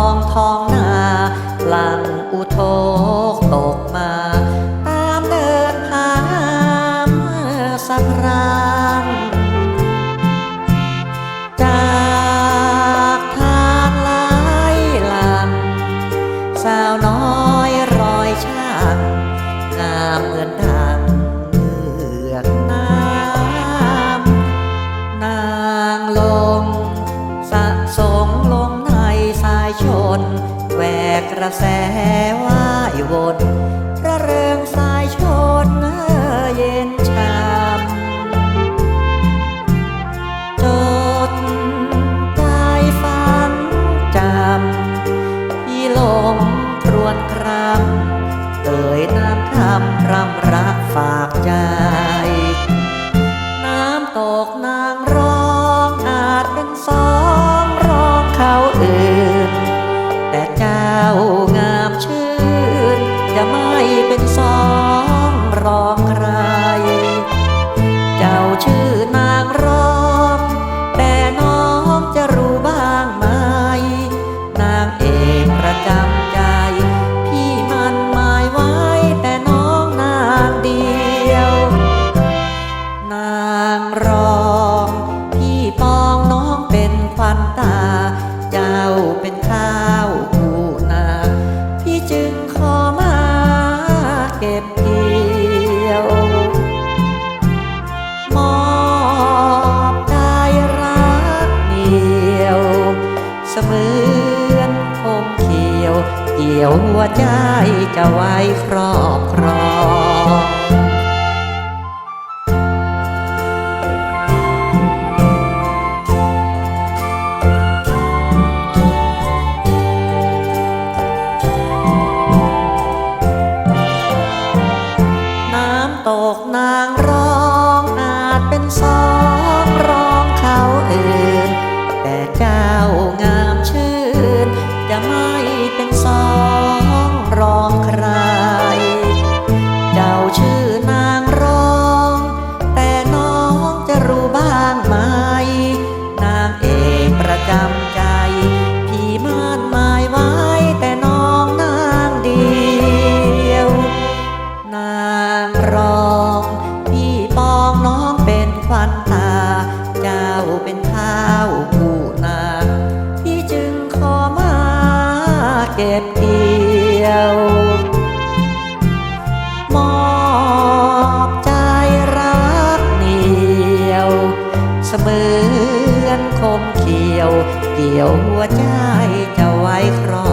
องทองนาพลังอุทกตกมา ตามเดินผ่านมสักครั้งจากทางลายหลังสาวน้อยรอยช่างงามเหมือนดังเลือดน้ำนางลง กระแสว่ายวนระเริงสายชนเย็นชามจดใจฝันจำพี่ลงครวนครำเอ่ยน้ำคำรำรักฝากใจ เป็นสองรองใคร เจ้าชื่อนางร้องแต่น้องจะรู้บ้างไหม นางเอกประจำใจ พี่มันหมายไว้แต่น้องนางเดียว นางรองพี่ปองน้องเป็นควันตา เจ้าเป็นข้าวผู้นา พี่จึงขอมา ก็บเกี่ยวมอบได้รักเดียว เสมือนคมเขียว เกี่ยวหัวใจจะไว้ครอบครอง ตกนางร้องอาจเป็นสอง เก็บเกี่ยวมอบใจรักเหนียว เสมือนคมเขียว เกี่ยวหัวใจจะไว้ครอบครอง